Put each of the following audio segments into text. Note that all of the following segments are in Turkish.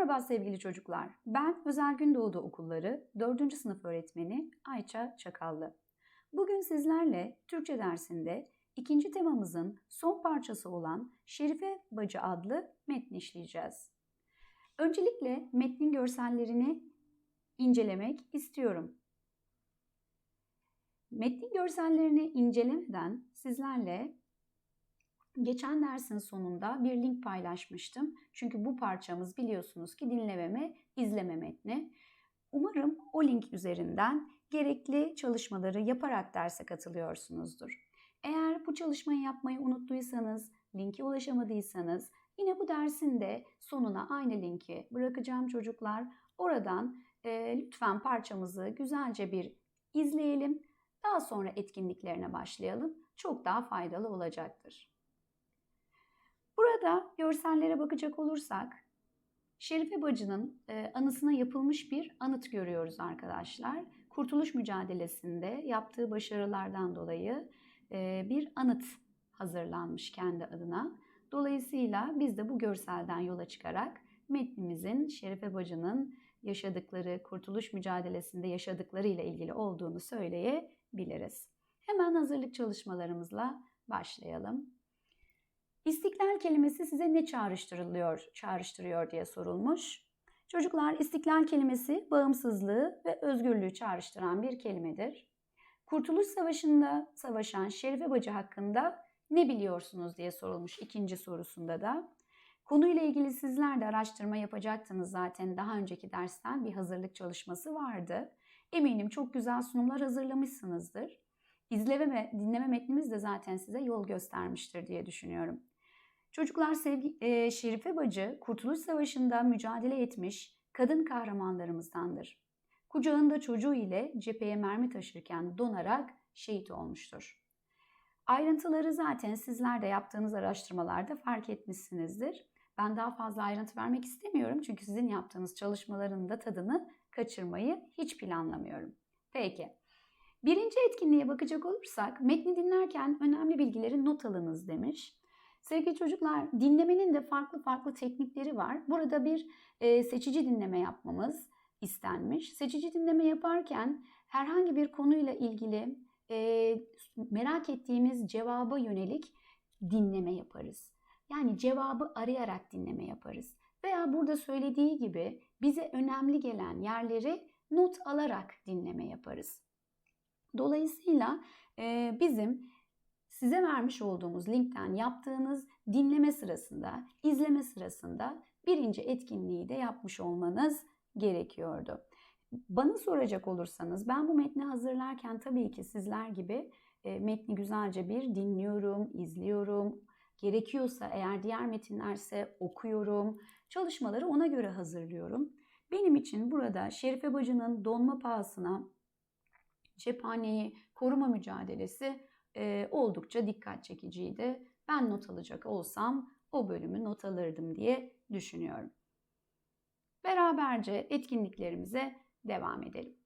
Merhaba sevgili çocuklar. Ben Özel Gündoğdu Okulları 4. sınıf öğretmeni Ayça Çakallı. Bugün sizlerle Türkçe dersinde ikinci temamızın son parçası olan Şerife Bacı adlı metni işleyeceğiz. Öncelikle metnin görsellerini incelemek istiyorum. Metnin görsellerini incelemeden sizlerle geçen dersin sonunda bir link paylaşmıştım. Çünkü bu parçamız biliyorsunuz ki dinlememe, izleme metni. Umarım o link üzerinden gerekli çalışmaları yaparak derse katılıyorsunuzdur. Eğer bu çalışmayı yapmayı unuttuysanız, linke ulaşamadıysanız yine bu dersin de sonuna aynı linki bırakacağım çocuklar. Oradan e, lütfen parçamızı güzelce bir izleyelim. Daha sonra etkinliklerine başlayalım. Çok daha faydalı olacaktır. Burada görsellere bakacak olursak Şerife Bacı'nın e, anısına yapılmış bir anıt görüyoruz arkadaşlar. Kurtuluş mücadelesinde yaptığı başarılardan dolayı e, bir anıt hazırlanmış kendi adına. Dolayısıyla biz de bu görselden yola çıkarak metnimizin Şerife Bacı'nın yaşadıkları, kurtuluş mücadelesinde yaşadıkları ile ilgili olduğunu söyleyebiliriz. Hemen hazırlık çalışmalarımızla başlayalım. İstiklal kelimesi size ne çağrıştırılıyor, çağrıştırıyor diye sorulmuş. Çocuklar istiklal kelimesi bağımsızlığı ve özgürlüğü çağrıştıran bir kelimedir. Kurtuluş Savaşı'nda savaşan Şerife Bacı hakkında ne biliyorsunuz diye sorulmuş ikinci sorusunda da. Konuyla ilgili sizler de araştırma yapacaktınız zaten daha önceki dersten bir hazırlık çalışması vardı. Eminim çok güzel sunumlar hazırlamışsınızdır. İzleme ve dinleme metnimiz de zaten size yol göstermiştir diye düşünüyorum. Çocuklar sevgi, e, Şerife Bacı Kurtuluş Savaşı'nda mücadele etmiş kadın kahramanlarımızdandır. Kucağında çocuğu ile cepheye mermi taşırken donarak şehit olmuştur. Ayrıntıları zaten sizler de yaptığınız araştırmalarda fark etmişsinizdir. Ben daha fazla ayrıntı vermek istemiyorum çünkü sizin yaptığınız çalışmaların da tadını kaçırmayı hiç planlamıyorum. Peki. Birinci etkinliğe bakacak olursak metni dinlerken önemli bilgileri not alınız demiş. Sevgili çocuklar dinlemenin de farklı farklı teknikleri var. Burada bir e, seçici dinleme yapmamız istenmiş. Seçici dinleme yaparken herhangi bir konuyla ilgili e, merak ettiğimiz cevaba yönelik dinleme yaparız. Yani cevabı arayarak dinleme yaparız. Veya burada söylediği gibi bize önemli gelen yerleri not alarak dinleme yaparız. Dolayısıyla e, bizim size vermiş olduğumuz linkten yaptığınız dinleme sırasında, izleme sırasında birinci etkinliği de yapmış olmanız gerekiyordu. Bana soracak olursanız ben bu metni hazırlarken tabii ki sizler gibi e, metni güzelce bir dinliyorum, izliyorum. Gerekiyorsa eğer diğer metinlerse okuyorum. Çalışmaları ona göre hazırlıyorum. Benim için burada Şerife Bacı'nın donma pahasına cephaneyi koruma mücadelesi e, oldukça dikkat çekiciydi. Ben not alacak olsam o bölümü not alırdım diye düşünüyorum. Beraberce etkinliklerimize devam edelim.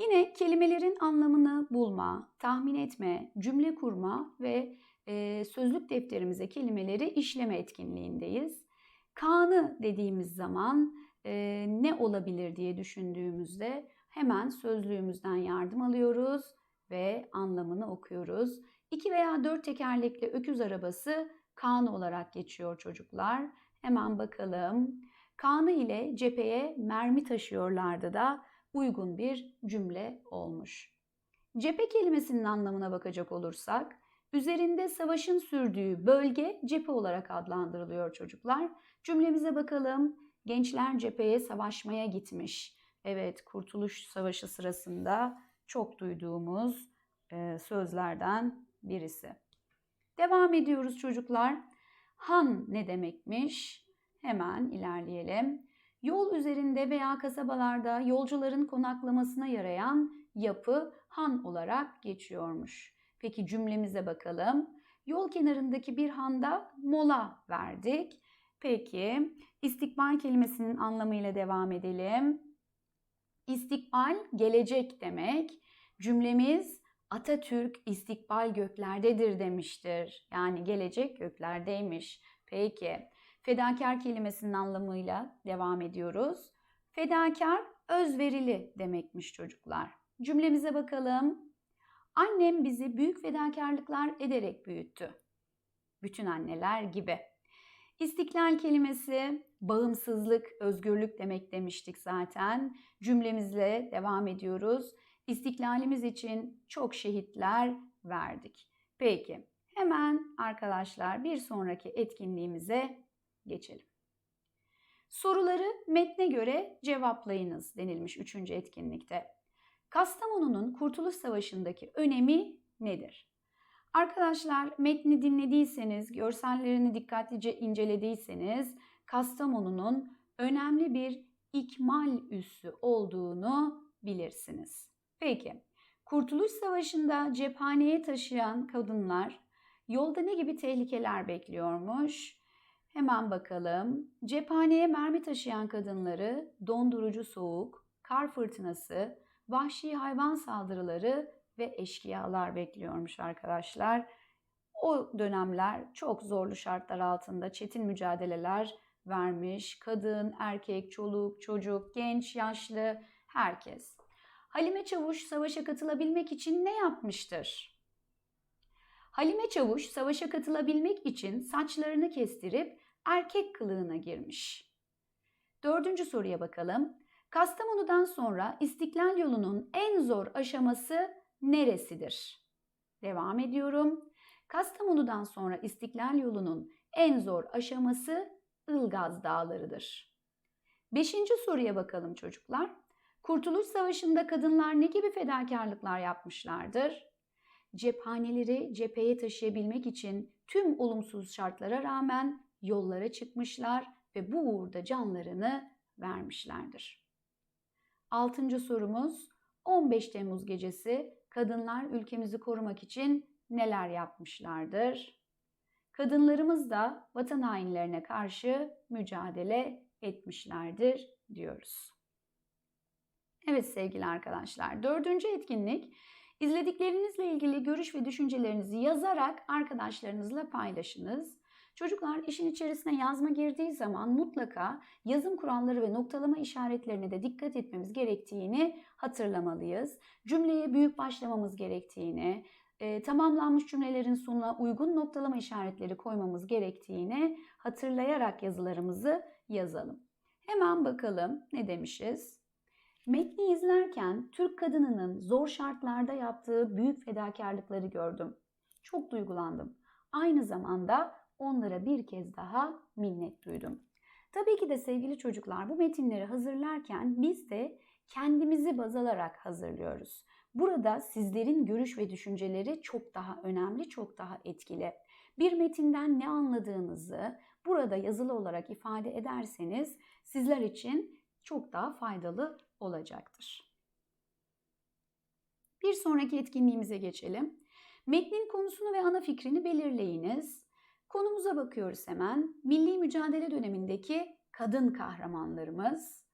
Yine kelimelerin anlamını bulma, tahmin etme, cümle kurma ve e, sözlük defterimize kelimeleri işleme etkinliğindeyiz. Kanı dediğimiz zaman e, ne olabilir diye düşündüğümüzde hemen sözlüğümüzden yardım alıyoruz ve anlamını okuyoruz. İki veya dört tekerlekli öküz arabası kanı olarak geçiyor çocuklar. Hemen bakalım. Kanı ile cepheye mermi taşıyorlardı da uygun bir cümle olmuş. Cephe kelimesinin anlamına bakacak olursak, üzerinde savaşın sürdüğü bölge cephe olarak adlandırılıyor çocuklar. Cümlemize bakalım. Gençler cepheye savaşmaya gitmiş. Evet, Kurtuluş Savaşı sırasında çok duyduğumuz e, sözlerden birisi. Devam ediyoruz çocuklar. Han ne demekmiş? Hemen ilerleyelim. Yol üzerinde veya kasabalarda yolcuların konaklamasına yarayan yapı han olarak geçiyormuş. Peki cümlemize bakalım. Yol kenarındaki bir handa mola verdik. Peki istikbal kelimesinin anlamıyla devam edelim. İstikbal gelecek demek. Cümlemiz Atatürk istikbal göklerdedir demiştir. Yani gelecek göklerdeymiş. Peki Fedakar kelimesinin anlamıyla devam ediyoruz. Fedakar özverili demekmiş çocuklar. Cümlemize bakalım. Annem bizi büyük fedakarlıklar ederek büyüttü. Bütün anneler gibi. İstiklal kelimesi bağımsızlık, özgürlük demek demiştik zaten. Cümlemizle devam ediyoruz. İstiklalimiz için çok şehitler verdik. Peki hemen arkadaşlar bir sonraki etkinliğimize geçelim. Soruları metne göre cevaplayınız denilmiş 3. etkinlikte. Kastamonu'nun Kurtuluş Savaşı'ndaki önemi nedir? Arkadaşlar metni dinlediyseniz, görsellerini dikkatlice incelediyseniz Kastamonu'nun önemli bir ikmal üssü olduğunu bilirsiniz. Peki, Kurtuluş Savaşı'nda cephaneye taşıyan kadınlar yolda ne gibi tehlikeler bekliyormuş? Hemen bakalım. Cephaneye mermi taşıyan kadınları dondurucu soğuk, kar fırtınası, vahşi hayvan saldırıları ve eşkıyalar bekliyormuş arkadaşlar. O dönemler çok zorlu şartlar altında çetin mücadeleler vermiş. Kadın, erkek, çoluk, çocuk, genç, yaşlı herkes. Halime Çavuş savaşa katılabilmek için ne yapmıştır? Halime Çavuş savaşa katılabilmek için saçlarını kestirip erkek kılığına girmiş. Dördüncü soruya bakalım. Kastamonu'dan sonra İstiklal yolunun en zor aşaması neresidir? Devam ediyorum. Kastamonu'dan sonra İstiklal yolunun en zor aşaması Ilgaz Dağları'dır. Beşinci soruya bakalım çocuklar. Kurtuluş Savaşı'nda kadınlar ne gibi fedakarlıklar yapmışlardır? Cephaneleri cepheye taşıyabilmek için tüm olumsuz şartlara rağmen yollara çıkmışlar ve bu uğurda canlarını vermişlerdir. Altıncı sorumuz 15 Temmuz gecesi kadınlar ülkemizi korumak için neler yapmışlardır? Kadınlarımız da vatan hainlerine karşı mücadele etmişlerdir diyoruz. Evet sevgili arkadaşlar, dördüncü etkinlik izlediklerinizle ilgili görüş ve düşüncelerinizi yazarak arkadaşlarınızla paylaşınız. Çocuklar işin içerisine yazma girdiği zaman mutlaka yazım kuralları ve noktalama işaretlerine de dikkat etmemiz gerektiğini hatırlamalıyız. Cümleye büyük başlamamız gerektiğini, e, tamamlanmış cümlelerin sonuna uygun noktalama işaretleri koymamız gerektiğini hatırlayarak yazılarımızı yazalım. Hemen bakalım ne demişiz? Metni izlerken Türk kadınının zor şartlarda yaptığı büyük fedakarlıkları gördüm. Çok duygulandım. Aynı zamanda onlara bir kez daha minnet duydum. Tabii ki de sevgili çocuklar bu metinleri hazırlarken biz de kendimizi baz alarak hazırlıyoruz. Burada sizlerin görüş ve düşünceleri çok daha önemli, çok daha etkili. Bir metinden ne anladığınızı burada yazılı olarak ifade ederseniz sizler için çok daha faydalı olacaktır. Bir sonraki etkinliğimize geçelim. Metnin konusunu ve ana fikrini belirleyiniz. Konumuza bakıyoruz hemen. Milli mücadele dönemindeki kadın kahramanlarımız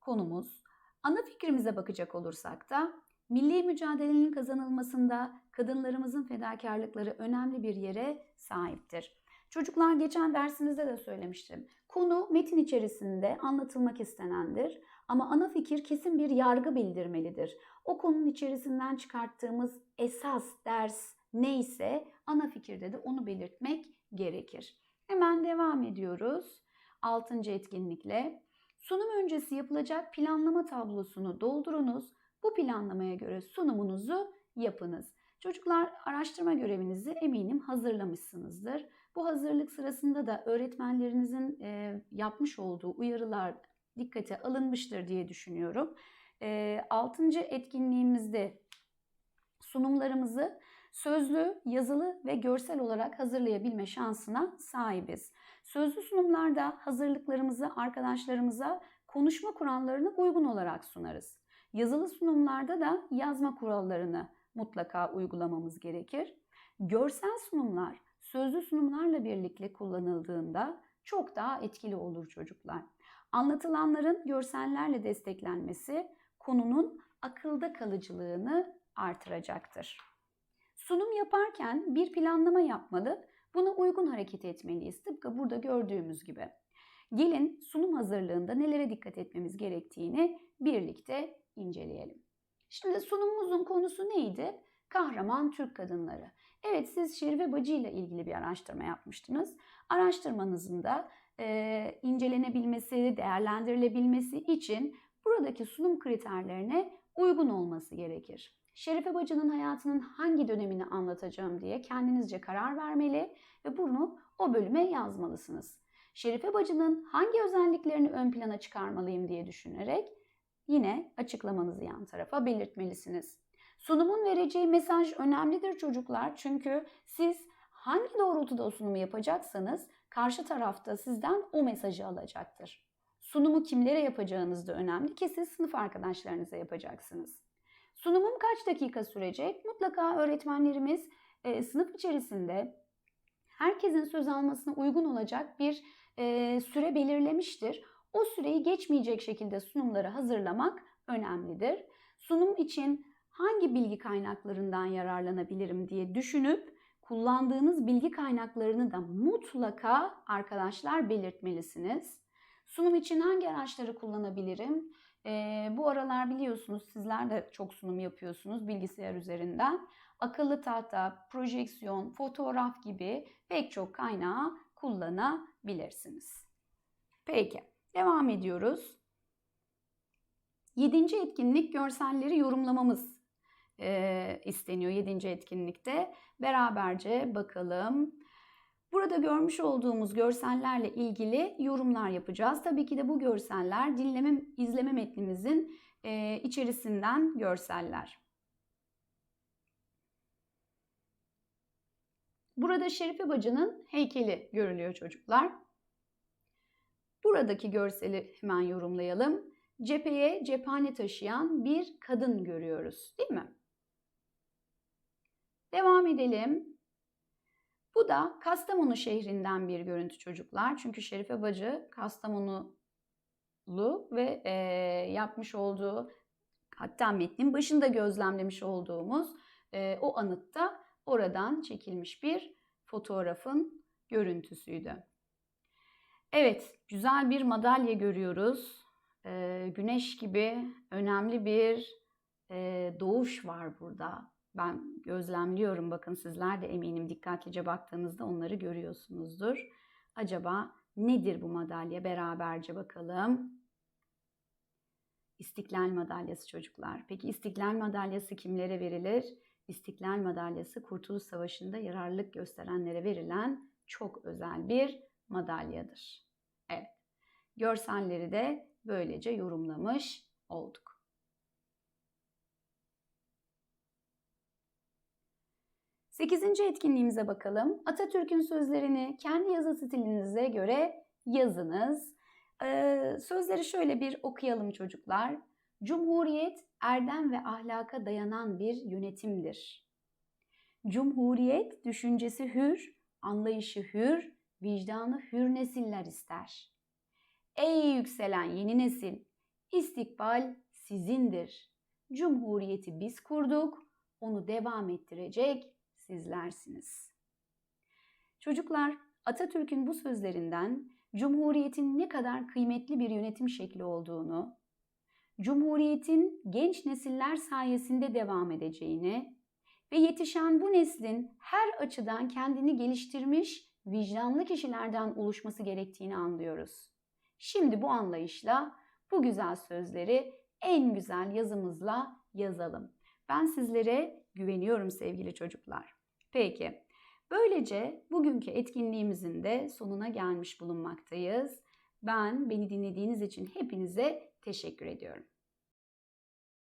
konumuz. Ana fikrimize bakacak olursak da milli mücadelenin kazanılmasında kadınlarımızın fedakarlıkları önemli bir yere sahiptir. Çocuklar geçen dersimizde de söylemiştim. Konu metin içerisinde anlatılmak istenendir ama ana fikir kesin bir yargı bildirmelidir. O konunun içerisinden çıkarttığımız esas ders neyse ana fikirde de onu belirtmek gerekir. Hemen devam ediyoruz. Altıncı etkinlikle. Sunum öncesi yapılacak planlama tablosunu doldurunuz. Bu planlamaya göre sunumunuzu yapınız. Çocuklar araştırma görevinizi eminim hazırlamışsınızdır. Bu hazırlık sırasında da öğretmenlerinizin e, yapmış olduğu uyarılar dikkate alınmıştır diye düşünüyorum. E, altıncı etkinliğimizde sunumlarımızı sözlü, yazılı ve görsel olarak hazırlayabilme şansına sahibiz. Sözlü sunumlarda hazırlıklarımızı arkadaşlarımıza konuşma kurallarına uygun olarak sunarız. Yazılı sunumlarda da yazma kurallarını mutlaka uygulamamız gerekir. Görsel sunumlar sözlü sunumlarla birlikte kullanıldığında çok daha etkili olur çocuklar. Anlatılanların görsellerle desteklenmesi konunun akılda kalıcılığını artıracaktır. Sunum yaparken bir planlama yapmalı. Buna uygun hareket etmeliyiz. Tıpkı burada gördüğümüz gibi. Gelin sunum hazırlığında nelere dikkat etmemiz gerektiğini birlikte inceleyelim. Şimdi sunumumuzun konusu neydi? Kahraman Türk kadınları. Evet siz Şerife Bacı ile ilgili bir araştırma yapmıştınız. Araştırmanızın da e, incelenebilmesi, değerlendirilebilmesi için buradaki sunum kriterlerine uygun olması gerekir. Şerife Bacı'nın hayatının hangi dönemini anlatacağım diye kendinizce karar vermeli ve bunu o bölüme yazmalısınız. Şerife Bacı'nın hangi özelliklerini ön plana çıkarmalıyım diye düşünerek yine açıklamanızı yan tarafa belirtmelisiniz. Sunumun vereceği mesaj önemlidir çocuklar çünkü siz hangi doğrultuda o sunumu yapacaksanız karşı tarafta sizden o mesajı alacaktır. Sunumu kimlere yapacağınız da önemli ki siz sınıf arkadaşlarınıza yapacaksınız. Sunumum kaç dakika sürecek? Mutlaka öğretmenlerimiz e, sınıf içerisinde herkesin söz almasına uygun olacak bir e, süre belirlemiştir. O süreyi geçmeyecek şekilde sunumları hazırlamak önemlidir. Sunum için hangi bilgi kaynaklarından yararlanabilirim diye düşünüp kullandığınız bilgi kaynaklarını da mutlaka arkadaşlar belirtmelisiniz. Sunum için hangi araçları kullanabilirim? Ee, bu aralar biliyorsunuz sizler de çok sunum yapıyorsunuz bilgisayar üzerinden. Akıllı tahta, projeksiyon, fotoğraf gibi pek çok kaynağı kullanabilirsiniz. Peki, devam ediyoruz. Yedinci etkinlik görselleri yorumlamamız e, isteniyor yedinci etkinlikte. Beraberce bakalım. Burada görmüş olduğumuz görsellerle ilgili yorumlar yapacağız. Tabii ki de bu görseller dinleme, izleme metnimizin e, içerisinden görseller. Burada Şerife Bacı'nın heykeli görülüyor çocuklar. Buradaki görseli hemen yorumlayalım. Cepheye cephane taşıyan bir kadın görüyoruz değil mi? Devam edelim. Bu da Kastamonu şehrinden bir görüntü çocuklar. Çünkü Şerife Bacı Kastamonulu ve e, yapmış olduğu hatta metnin başında gözlemlemiş olduğumuz e, o anıtta oradan çekilmiş bir fotoğrafın görüntüsüydü. Evet, güzel bir madalya görüyoruz. E, güneş gibi önemli bir e, doğuş var burada. Ben gözlemliyorum bakın sizler de eminim dikkatlice baktığınızda onları görüyorsunuzdur. Acaba nedir bu madalya? Beraberce bakalım. İstiklal Madalyası çocuklar. Peki İstiklal Madalyası kimlere verilir? İstiklal Madalyası Kurtuluş Savaşı'nda yararlılık gösterenlere verilen çok özel bir madalyadır. Evet. Görselleri de böylece yorumlamış olduk. Sekizinci etkinliğimize bakalım. Atatürk'ün sözlerini kendi yazı stilinize göre yazınız. Ee, sözleri şöyle bir okuyalım çocuklar. Cumhuriyet erdem ve ahlaka dayanan bir yönetimdir. Cumhuriyet düşüncesi hür, anlayışı hür, vicdanı hür nesiller ister. Ey yükselen yeni nesil, istikbal sizindir. Cumhuriyeti biz kurduk, onu devam ettirecek sizlersiniz. Çocuklar, Atatürk'ün bu sözlerinden Cumhuriyet'in ne kadar kıymetli bir yönetim şekli olduğunu, Cumhuriyet'in genç nesiller sayesinde devam edeceğini ve yetişen bu neslin her açıdan kendini geliştirmiş vicdanlı kişilerden oluşması gerektiğini anlıyoruz. Şimdi bu anlayışla bu güzel sözleri en güzel yazımızla yazalım. Ben sizlere güveniyorum sevgili çocuklar. Peki, böylece bugünkü etkinliğimizin de sonuna gelmiş bulunmaktayız. Ben beni dinlediğiniz için hepinize teşekkür ediyorum.